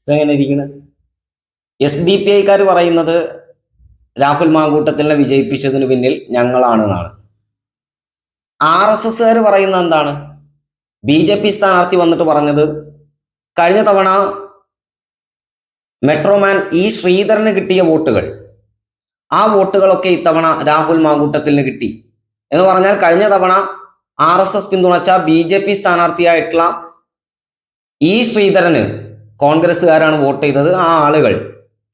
ഇതെങ്ങനെ ഇരിക്കുന്നത് S D P ഐക്കാർ പറയുന്നത് രാഹുൽ മാങ്കൂട്ടത്തിനെ വിജയിപ്പിച്ചതിന് പിന്നിൽ ഞങ്ങളാണെന്നാണ് ആർ എസ് എസ്സുകാർ പറയുന്നത് എന്താണ്? ബി ജെ പി സ്ഥാനാർത്ഥി വന്നിട്ട് പറഞ്ഞത് കഴിഞ്ഞ തവണ മെട്രോമാൻ ഇ ശ്രീധരന് കിട്ടിയ വോട്ടുകൾ. ആ വോട്ടുകളൊക്കെ ഇത്തവണ രാഹുൽ മാങ്കൂട്ടത്തിന് കിട്ടി. എന്ന് പറഞ്ഞാൽ കഴിഞ്ഞ തവണ ആർ എസ് എസ് പിന്തുണച്ച ബി ജെ പി സ്ഥാനാർത്ഥിയായിട്ടുള്ള ഇ ശ്രീധരന് കോൺഗ്രസ്സുകാരാണ് വോട്ട് ചെയ്തത്. ആ ആളുകൾ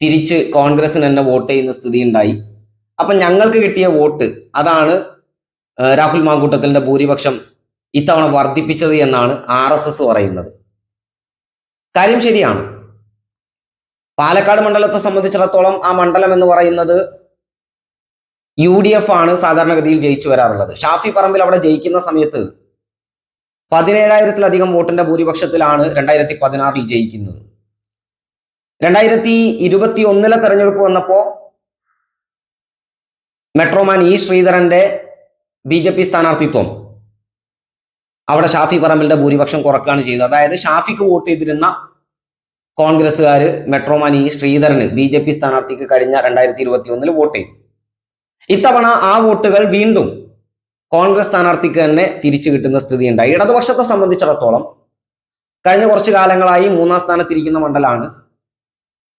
തിരിച്ച് കോൺഗ്രസിന് തന്നെ വോട്ട് ചെയ്യുന്ന സ്ഥിതി ഉണ്ടായി. അപ്പൊ ഞങ്ങൾക്ക് കിട്ടിയ വോട്ട് അതാണ് രാഹുൽ മാങ്കൂട്ടത്തിന്റെ ഭൂരിപക്ഷം ഇത്തവണ വർദ്ധിപ്പിച്ചത് എന്നാണ് ആർ പറയുന്നത്. കാര്യം ശരിയാണ്. പാലക്കാട് മണ്ഡലത്തെ സംബന്ധിച്ചിടത്തോളം ആ മണ്ഡലം എന്ന് പറയുന്നത് യു ഡി എഫ് ആണ് സാധാരണഗതിയിൽ ജയിച്ചു വരാറുള്ളത്. ഷാഫി പറമ്പിൽ അവിടെ ജയിക്കുന്ന സമയത്ത് പതിനേഴായിരത്തിലധികം വോട്ടിന്റെ ഭൂരിപക്ഷത്തിലാണ് രണ്ടായിരത്തി പതിനാറിൽ ജയിക്കുന്നത്. രണ്ടായിരത്തി ഇരുപത്തി ഒന്നിലെ തെരഞ്ഞെടുപ്പ് വന്നപ്പോ മെട്രോമാൻ ഇ ശ്രീധരന്റെ ബി ജെ പി സ്ഥാനാർത്ഥിത്വം അവിടെ ഷാഫി പറമ്പിലിന്റെ ഭൂരിപക്ഷം കുറക്കുകയാണ് ചെയ്തത്. അതായത് ഷാഫിക്ക് വോട്ട് ചെയ്തിരുന്ന കോൺഗ്രസ്സുകാർ മെട്രോമാൻ ഇ ശ്രീധരന് ബി ജെ പി സ്ഥാനാർത്ഥിക്ക് കഴിഞ്ഞ രണ്ടായിരത്തി ഇരുപത്തി ഒന്നിൽ വോട്ട് ചെയ്തു. ഇത്തവണ ആ വോട്ടുകൾ വീണ്ടും കോൺഗ്രസ് സ്ഥാനാർത്ഥിക്ക് തന്നെ തിരിച്ചു കിട്ടുന്ന സ്ഥിതി ഉണ്ടായി ഇടതുപക്ഷത്തെ സംബന്ധിച്ചിടത്തോളം കഴിഞ്ഞ കുറച്ച് കാലങ്ങളായി മൂന്നാം സ്ഥാനത്തിരിക്കുന്ന മണ്ഡലമാണ്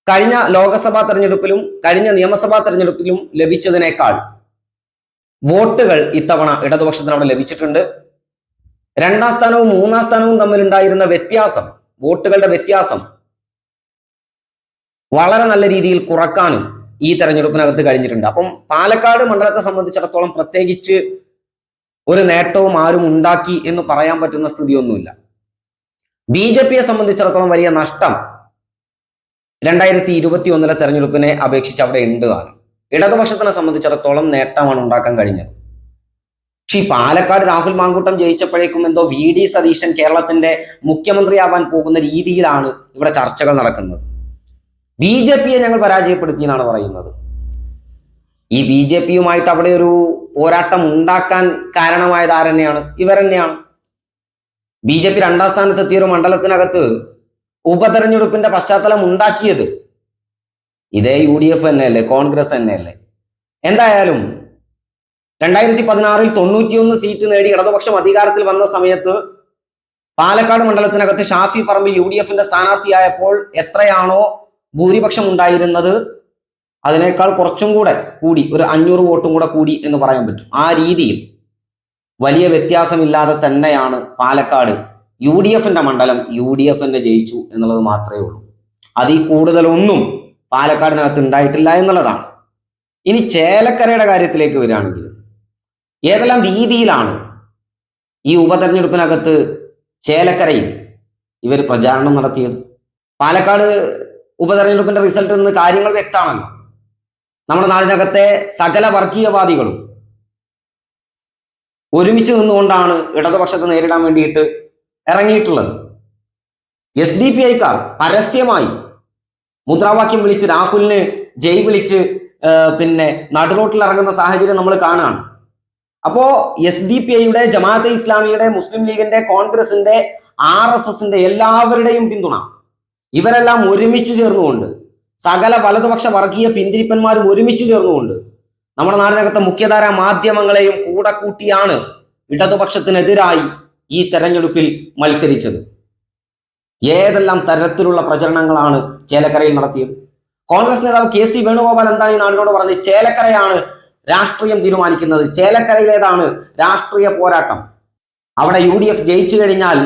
കഴിഞ്ഞ ലോക്സഭാ തെരഞ്ഞെടുപ്പിലും കഴിഞ്ഞ നിയമസഭാ തെരഞ്ഞെടുപ്പിലും ലഭിച്ചതിനേക്കാൾ വോട്ടുകൾ ഇത്തവണ ഇടതുപക്ഷത്തിന് അവിടെ ലഭിച്ചിട്ടുണ്ട്. രണ്ടാം സ്ഥാനവും മൂന്നാം സ്ഥാനവും തമ്മിലുണ്ടായിരുന്ന വ്യത്യാസം വോട്ടുകളുടെ വ്യത്യാസം വളരെ നല്ല രീതിയിൽ കുറക്കാനും ഈ തെരഞ്ഞെടുപ്പിനകത്ത് കഴിഞ്ഞിട്ടുണ്ട്. അപ്പം പാലക്കാട് മണ്ഡലത്തെ സംബന്ധിച്ചിടത്തോളം പ്രത്യേകിച്ച് ഒരു നേട്ടവും ആരും ഉണ്ടാക്കി എന്ന് പറയാൻ പറ്റുന്ന സ്ഥിതിയൊന്നുമില്ല. ബി ജെ പിയെ സംബന്ധിച്ചിടത്തോളം വലിയ നഷ്ടം രണ്ടായിരത്തി ഇരുപത്തി ഒന്നിലെ തെരഞ്ഞെടുപ്പിനെ അപേക്ഷിച്ച് അവിടെ ഉണ്ട് താനും. ഇടതുപക്ഷത്തിനെ സംബന്ധിച്ചിടത്തോളം നേട്ടമാണ് ഉണ്ടാക്കാൻ കഴിഞ്ഞത്. പക്ഷെ ഈ പാലക്കാട് രാഹുൽ മാങ്കൂട്ടം ജയിച്ചപ്പോഴേക്കും എന്തോ വി ഡി സതീശൻ കേരളത്തിന്റെ മുഖ്യമന്ത്രിയാവാൻ പോകുന്ന രീതിയിലാണ് ഇവിടെ ചർച്ചകൾ നടക്കുന്നത്. ബി ജെ പിയെ ഞങ്ങൾ പരാജയപ്പെടുത്തി എന്നാണ് പറയുന്നത്. ഈ ബി ജെ പിയുമായിട്ട് അവിടെ ഒരു പോരാട്ടം ഉണ്ടാക്കാൻ കാരണമായത് ആരെന്നെയാണ് ഇവരെന്നെയാണ് ബി ജെ പി രണ്ടാം സ്ഥാനത്തെത്തിയ ഒരു മണ്ഡലത്തിനകത്ത് ഉപതെരഞ്ഞെടുപ്പിന്റെ പശ്ചാത്തലം ഉണ്ടാക്കിയത് ഇതേ യു ഡി എഫ് തന്നെയല്ലേ കോൺഗ്രസ് തന്നെയല്ലേ? എന്തായാലും രണ്ടായിരത്തി പതിനാറിൽ തൊണ്ണൂറ്റിയൊന്ന് സീറ്റ് നേടി ഇടതുപക്ഷം അധികാരത്തിൽ വന്ന സമയത്ത് പാലക്കാട് മണ്ഡലത്തിനകത്ത് ഷാഫി പറമ്പിൽ യു ഡി എഫിന്റെ സ്ഥാനാർത്ഥിയായപ്പോൾ എത്രയാണോ ഭൂരിപക്ഷം ഉണ്ടായിരുന്നത് അതിനേക്കാൾ കുറച്ചും കൂടെ കൂടി ഒരു അഞ്ഞൂറ് വോട്ടും കൂടെ കൂടി എന്ന് പറയാൻ പറ്റും. ആ രീതിയിൽ വലിയ വ്യത്യാസമില്ലാതെ തന്നെയാണ് പാലക്കാട് യു ഡി എഫിന്റെ മണ്ഡലം യു ഡി എഫ് തന്നെ ജയിച്ചു എന്നുള്ളത് മാത്രമേ ഉള്ളൂ. അതിൽ കൂടുതലൊന്നും പാലക്കാടിനകത്ത് ഉണ്ടായിട്ടില്ല എന്നുള്ളതാണ്. ഇനി ചേലക്കരയുടെ കാര്യത്തിലേക്ക് വരികയാണെങ്കിൽ ഏതെല്ലാം രീതിയിലാണ് ഈ ഉപതെരഞ്ഞെടുപ്പിനകത്ത് ചേലക്കരയിൽ ഇവർ പ്രചാരണം നടത്തിയത്? പാലക്കാട് ഉപതെരഞ്ഞെടുപ്പിന്റെ റിസൾട്ടിൽ നിന്ന് കാര്യങ്ങൾ വ്യക്തമാണല്ലോ. നമ്മുടെ നാടിനകത്തെ സകല വർഗീയവാദികളും ഒരുമിച്ച് നിന്നുകൊണ്ടാണ് ഇടതുപക്ഷത്തെ നേരിടാൻ വേണ്ടിയിട്ട് ഇറങ്ങിയിട്ടുള്ളത്. എസ് ഡി പി ഐക്കാർ പരസ്യമായി മുദ്രാവാക്യം വിളിച്ച് രാഹുലിന് ജയ് വിളിച്ച് പിന്നെ നടുറോട്ടിൽ ഇറങ്ങുന്ന സാഹചര്യം നമ്മൾ കാണുകയാണ്. അപ്പോ എസ് ഡി പി ഐയുടെ ജമാഅത്തെ ഇസ്ലാമിയുടെ മുസ്ലിം ലീഗിന്റെ കോൺഗ്രസിന്റെ ആർ എസ് എസിന്റെ എല്ലാവരുടെയും പിന്തുണ ഇവരെല്ലാം ഒരുമിച്ച് ചേർന്നുകൊണ്ട് സകല വലതുപക്ഷ വർഗീയ പിന്തിരിപ്പന്മാരും ഒരുമിച്ച് ചേർന്നുകൊണ്ട് നമ്മുടെ നാടിനകത്തെ മുഖ്യധാര മാധ്യമങ്ങളെയും കൂടെ കൂട്ടിയാണ് ഇടതുപക്ഷത്തിനെതിരായി ഈ തെരഞ്ഞെടുപ്പിൽ മത്സരിച്ചത്. ഏതെല്ലാം തരത്തിലുള്ള പ്രചരണങ്ങളാണ് ചേലക്കരയിൽ നടത്തിയത്? കോൺഗ്രസ് നേതാവ് കെ സി വേണുഗോപാൽ എന്താണ് ഈ നാടിനോട് പറഞ്ഞത് ചേലക്കരയാണ് രാഷ്ട്രീയം തീരുമാനിക്കുന്നത്? ചേലക്കരയിലേതാണ് രാഷ്ട്രീയ പോരാട്ടം. അവിടെ യു ഡി എഫ് ജയിച്ചു കഴിഞ്ഞാൽ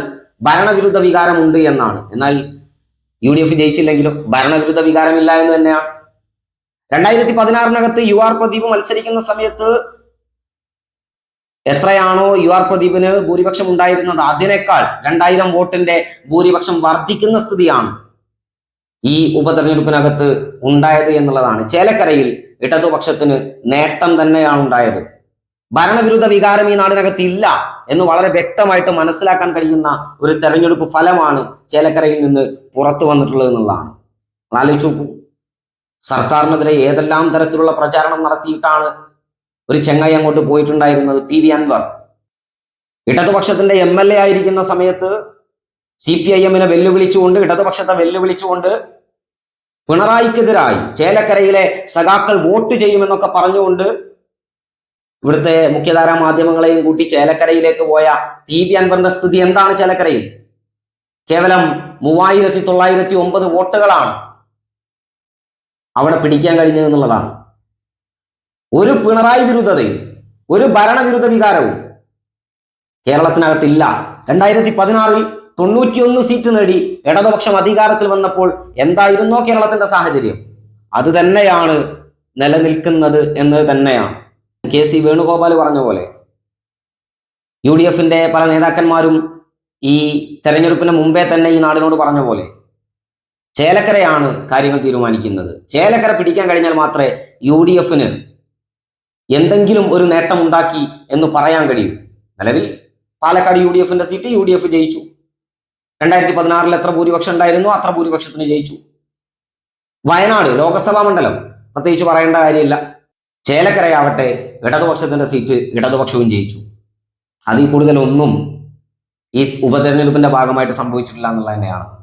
ഭരണവിരുദ്ധ വികാരമുണ്ട് എന്നാണ്. എന്നാൽ യു ഡി എഫ് ജയിച്ചില്ലെങ്കിലും ഭരണവിരുദ്ധ വികാരമില്ല എന്ന് തന്നെയാണ് രണ്ടായിരത്തി പതിനാറിനകത്ത് യു ആർ പ്രദീപ് മത്സരിക്കുന്ന സമയത്ത് എത്രയാണോ യു ആർ പ്രദീപിന് ഭൂരിപക്ഷം ഉണ്ടായിരുന്നത്? അതിനേക്കാൾ രണ്ടായിരം വോട്ടിന്റെ ഭൂരിപക്ഷം വർദ്ധിക്കുന്ന സ്ഥിതിയാണ് ഈ ഉപതെരഞ്ഞെടുപ്പിനകത്ത് ഉണ്ടായത് എന്നുള്ളതാണ്. ചേലക്കരയിൽ ഇടതുപക്ഷത്തിന് നേട്ടം തന്നെയാണ് ഉണ്ടായത്. ഭരണവിരുദ്ധ വികാരം ഈ നാടിനകത്ത് ഇല്ല എന്ന് വളരെ വ്യക്തമായിട്ട് മനസ്സിലാക്കാൻ കഴിയുന്ന ഒരു തെരഞ്ഞെടുപ്പ് ഫലമാണ് ചേലക്കരയിൽ നിന്ന് പുറത്തു വന്നിട്ടുള്ളത് എന്നുള്ളതാണ്. ആലോചിച്ചു സർക്കാരിനെതിരെ ഏതെല്ലാം തരത്തിലുള്ള പ്രചാരണം നടത്തിയിട്ടാണ് ഒരു ചെങ്ങായി അങ്ങോട്ട് പോയിട്ടുണ്ടായിരുന്നത് പി വി അൻവർ. ഇടതുപക്ഷത്തിന്റെ എം എൽ എ ആയിരിക്കുന്ന സമയത്ത് സി പി ഐ എമ്മിനെ വെല്ലുവിളിച്ചുകൊണ്ട് ഇടതുപക്ഷത്തെ വെല്ലുവിളിച്ചുകൊണ്ട് പിണറായിക്കെതിരായി ചേലക്കരയിലെ സഖാക്കൾ വോട്ട് ചെയ്യുമെന്നൊക്കെ പറഞ്ഞുകൊണ്ട് ഇവിടുത്തെ മുഖ്യധാരാ മാധ്യമങ്ങളെയും കൂട്ടി ചേലക്കരയിലേക്ക് പോയ പി ബി അൻവറിന്റെ സ്ഥിതി എന്താണ് ചേലക്കരയിൽ? കേവലം മൂവായിരത്തി തൊള്ളായിരത്തി ഒമ്പത് വോട്ടുകളാണ് അവിടെ പിടിക്കാൻ കഴിഞ്ഞത് എന്നുള്ളതാണ്. ഒരു പിണറായി വിരുദ്ധതയും ഒരു ഭരണവിരുദ്ധ വികാരവും കേരളത്തിനകത്തില്ല. രണ്ടായിരത്തി പതിനാറിൽ തൊണ്ണൂറ്റിയൊന്ന് സീറ്റ് നേടി ഇടതുപക്ഷം അധികാരത്തിൽ വന്നപ്പോൾ എന്തായിരുന്നോ കേരളത്തിന്റെ സാഹചര്യം? അത് തന്നെയാണ് നിലനിൽക്കുന്നത് എന്ന് തന്നെയാണ്. കെ സി വേണുഗോപാൽ പറഞ്ഞ പോലെ യു ഡി എഫിന്റെ പല നേതാക്കന്മാരും ഈ തെരഞ്ഞെടുപ്പിന് മുമ്പേ തന്നെ ഈ നാടിനോട് പറഞ്ഞ പോലെ ചേലക്കരയാണ് കാര്യങ്ങൾ തീരുമാനിക്കുന്നത്. ചേലക്കര പിടിക്കാൻ കഴിഞ്ഞാൽ മാത്രമേ യു ഡി എഫിന് എന്തെങ്കിലും ഒരു നേട്ടം ഉണ്ടാക്കി എന്ന് പറയാൻ കഴിയൂ. നിലവിൽ പാലക്കാട് യു ഡി എഫിന്റെ സീറ്റ് യു ഡി എഫ് ജയിച്ചു. രണ്ടായിരത്തി പതിനാറിൽ എത്ര ഭൂരിപക്ഷം ഉണ്ടായിരുന്നു അത്ര ഭൂരിപക്ഷത്തിന് ജയിച്ചു. വയനാട് ലോക്സഭാ മണ്ഡലം. പ്രത്യേകിച്ച് പറയേണ്ട കാര്യമില്ല. ചേലക്കരയാവട്ടെ ഇടതുപക്ഷത്തിന്റെ സീറ്റ് ഇടതുപക്ഷവും ജയിച്ചു. അതിൽ കൂടുതലൊന്നും ഈ ഉപതെരഞ്ഞെടുപ്പിന്റെ ഭാഗമായിട്ട് സംഭവിച്ചിട്ടില്ല എന്നുള്ളത് തന്നെയാണ്.